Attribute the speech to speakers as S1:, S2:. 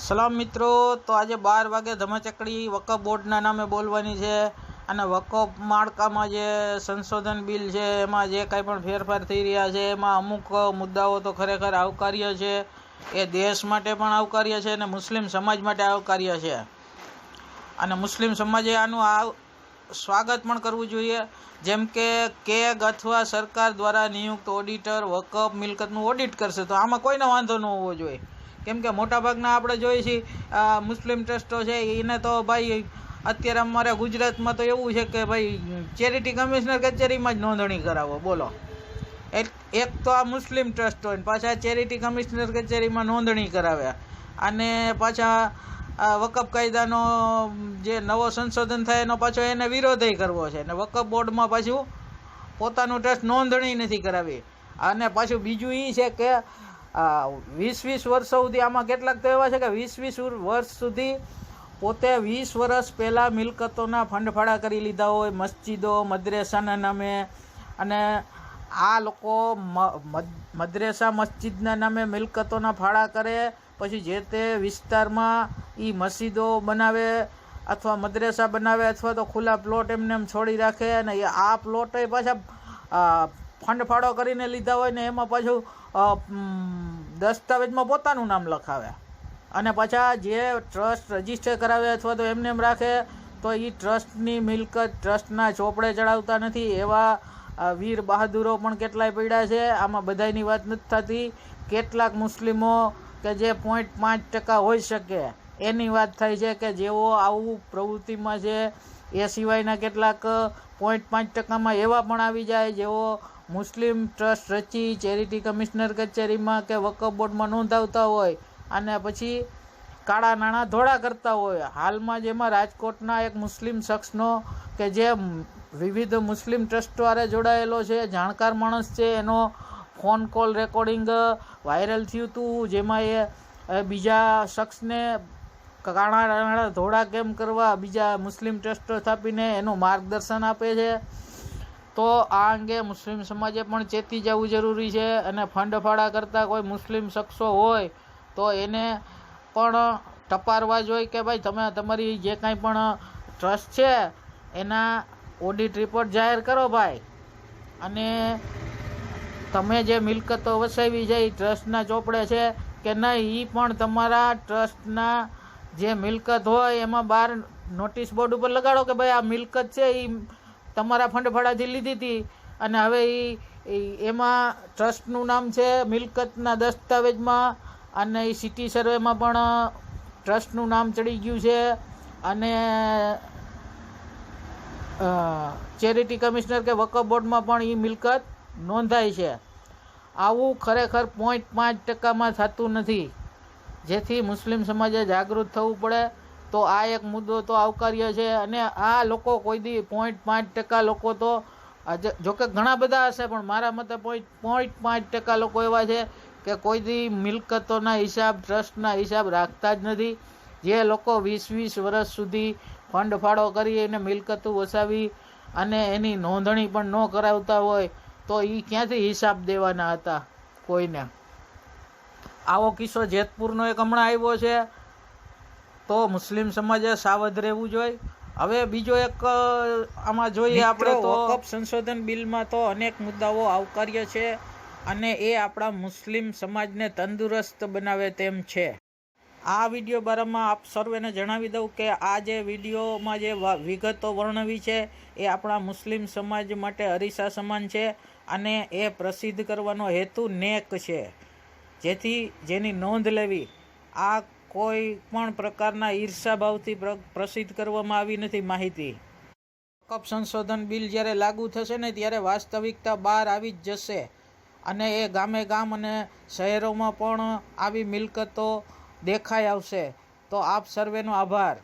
S1: સલામ મિત્રો, તો આજે બાર વાગે ધમાચકડી વકફ બોર્ડના નામે બોલવાની છે અને વકફ માળખામાં જે સંશોધન બિલ છે, એમાં જે કાંઈ પણ ફેરફાર થઈ રહ્યા છે, એમાં અમુક મુદ્દાઓ તો ખરેખર આવકાર્ય છે. એ દેશ માટે પણ આવકાર્ય છે અને મુસ્લિમ સમાજ માટે આવકાર્ય છે. અને મુસ્લિમ સમાજે આનું આ સ્વાગત પણ કરવું જોઈએ. જેમ કે કેગ અથવા સરકાર દ્વારા નિયુક્ત ઓડિટર વકફ મિલકતનું ઓડિટ કરશે, તો આમાં કોઈને વાંધો ન હોવો જોઈએ. કેમ કે મોટાભાગના આપણે જોઈએ છીએ મુસ્લિમ ટ્રસ્ટો છે, એને તો ભાઈ અત્યારે અમારે ગુજરાતમાં તો એવું છે કે ભાઈ ચેરિટી કમિશનર કચેરીમાં જ નોંધણી કરાવો, બોલો. એક તો આ મુસ્લિમ ટ્રસ્ટ હોય પાછા ચેરિટી કમિશનર કચેરીમાં નોંધણી કરાવ્યા અને પાછા આ વકફ કાયદાનો જે નવો સંશોધન થાય એનો પાછો એને વિરોધય કરવો છે. અને વકફ બોર્ડમાં પાછું પોતાનું ટ્રસ્ટ નોંધણી નથી કરાવી. અને પાછું બીજું એ છે કે વીસ વીસ વર્ષ સુધી આમાં કેટલાક તો એવા છે કે વીસ વીસ વર્ષ સુધી પોતે વીસ વર્ષ પહેલાં મિલકતોના ફંડફાળા કરી લીધા હોય, મસ્જિદો, મદ્રેસાના નામે. અને આ લોકો મદ્રેસા મસ્જિદના નામે મિલકતોના ફાળા કરે, પછી જે તે વિસ્તારમાં એ મસ્જિદો બનાવે અથવા મદ્રેસા બનાવે અથવા તો ખુલ્લા પ્લોટ એમને એમ છોડી રાખે અને આ પ્લોટ પાછા આ, ફંડ ફાળો કરીને લીધા હોય ને એમાં પાછું દસ્તાવેજમાં પોતાનું નામ લખાવે. અને પાછા જે ટ્રસ્ટ રજિસ્ટર કરાવે અથવા તો એમને એમ રાખે તો એ ટ્રસ્ટની મિલકત ટ્રસ્ટના ચોપડે ચડાવતા નથી. એવા વીર બહાદુરો પણ કેટલાય પડ્યા છે. આમાં બધાયની વાત નથી થતી. કેટલાક મુસ્લિમો કે જે પોઈન્ટ પાંચ ટકા હોઈ શકે એની વાત થાય છે કે જેઓ આવું પ્રવૃત્તિમાં છે એ સિવાયના કેટલાક પોઈન્ટ પાંચ ટકામાં એવા પણ આવી જાય જેઓ મુસ્લિમ ટ્રસ્ટ રચી ચેરિટી કમિશનર કચેરીમાં કે વકફ બોર્ડમાં નોંધાવતા હોય અને પછી કાળા નાણાં ધોળા કરતા હોય. હાલમાં જેમાં રાજકોટના એક મુસ્લિમ શખ્સનો કે જે વિવિધ મુસ્લિમ ટ્રસ્ટ દ્વારા જોડાયેલો છે, જાણકાર માણસ છે, એનો ફોન કોલ રેકોર્ડિંગ વાયરલ થયું હતું, જેમાં એ બીજા શખ્સને કાળા નાણાં ધોળા કેમ કરવા બીજા મુસ્લિમ ટ્રસ્ટ સ્થાપીને એનું માર્ગદર્શન આપે છે. તો આ અંગે મુસ્લિમ સમાજે પણ ચેતી જવું જરૂરી છે અને ફંડ ફાળા કરતા કોઈ મુસ્લિમ શખ્સો હોય તો એને પણ ટપારવા જોઈએ કે ભાઈ તમે તમારી જે કાંઈ પણ ટ્રસ્ટ છે, એના ઓડિટ રિપોર્ટ જાહેર કરો ભાઈ. અને તમે જે મિલકતો વસાવી છે, એ ટ્રસ્ટના ચોપડે છે કે નહીં એ પણ તમારા ટ્રસ્ટના જે મિલકત હોય, એમાં બહાર નોટિસ બોર્ડ ઉપર લગાડો કે ભાઈ આ મિલકત છે એ તમારા ફંડફાળાથી લીધી હતી. અને હવે એ એમાં ટ્રસ્ટનું નામ છે મિલકતના દસ્તાવેજમાં અને એ સિટી સર્વેમાં પણ ટ્રસ્ટનું નામ ચડી ગયું છે. અને ચેરિટી કમિશનર કે વકફ બોર્ડમાં પણ એ મિલકત નોંધાય છે. આવું ખરેખર પોઈન્ટ પાંચ ટકામાં થતું નથી. જેથી મુસ્લિમ સમાજે જાગૃત થવું પડે તો આ એક મુદ્દો તો આવકાર્ય છે અને આ લોકો કોઈ દી પોઈન્ટ પાંચ ટકા લોકો તો જોકે ઘણા બધા હશે, પણ મારા મતે પોઈન્ટ પોઈન્ટ પાંચ ટકા લોકો એવા છે કે કોઈ દી મિલકતોના હિસાબ, ટ્રસ્ટના હિસાબ રાખતા જ નથી. જે લોકો વીસ વીસ વર્ષ સુધી ફંડ ફાળો કરી અને મિલકતો વસાવી અને એની નોંધણી પણ ન કરાવતા હોય, તો એ ક્યાંથી હિસાબ દેવાના હતા કોઈને? આવો કિસ્સો જેતપુરનો એક હમણાં આવ્યો છે. તો મુસ્લિમ સમાજે સાવધ રહેવું જોઈએ. હવે બીજો એક આમાં જોઈએ આપણે તો વકફ સંશોધન બિલમાં તો અનેક મુદ્દાઓ આવકાર્ય છે અને એ આપણા મુસ્લિમ સમાજને તંદુરસ્ત બનાવે તેમ છે. આ વીડિયો બારામાં આપ સર્વેને જણાવી દઉં કે આ જે વિડીયોમાં જે વિગતો વર્ણવી છે એ આપણા મુસ્લિમ સમાજ માટે અરીસા સમાન છે અને એ પ્રસિદ્ધ કરવાનો હેતુ નેક છે. જેથી જેની નોંધ લેવી. આ કોઈ પણ પ્રકારના ઈર્ષાભાવથી પ્ર- પ્રસિદ્ધ કરવામાં આવી નથી માહિતી. કપ સંશોધન બિલ જ્યારે લાગુ થશે ને ત્યારે વાસ્તવિકતા બહાર આવી જ જશે. અને એ ગામે ગામ અને શહેરોમાં પણ આવી મિલકતો દેખાઈ આવશે. તો આપ સર્વેનો આભાર.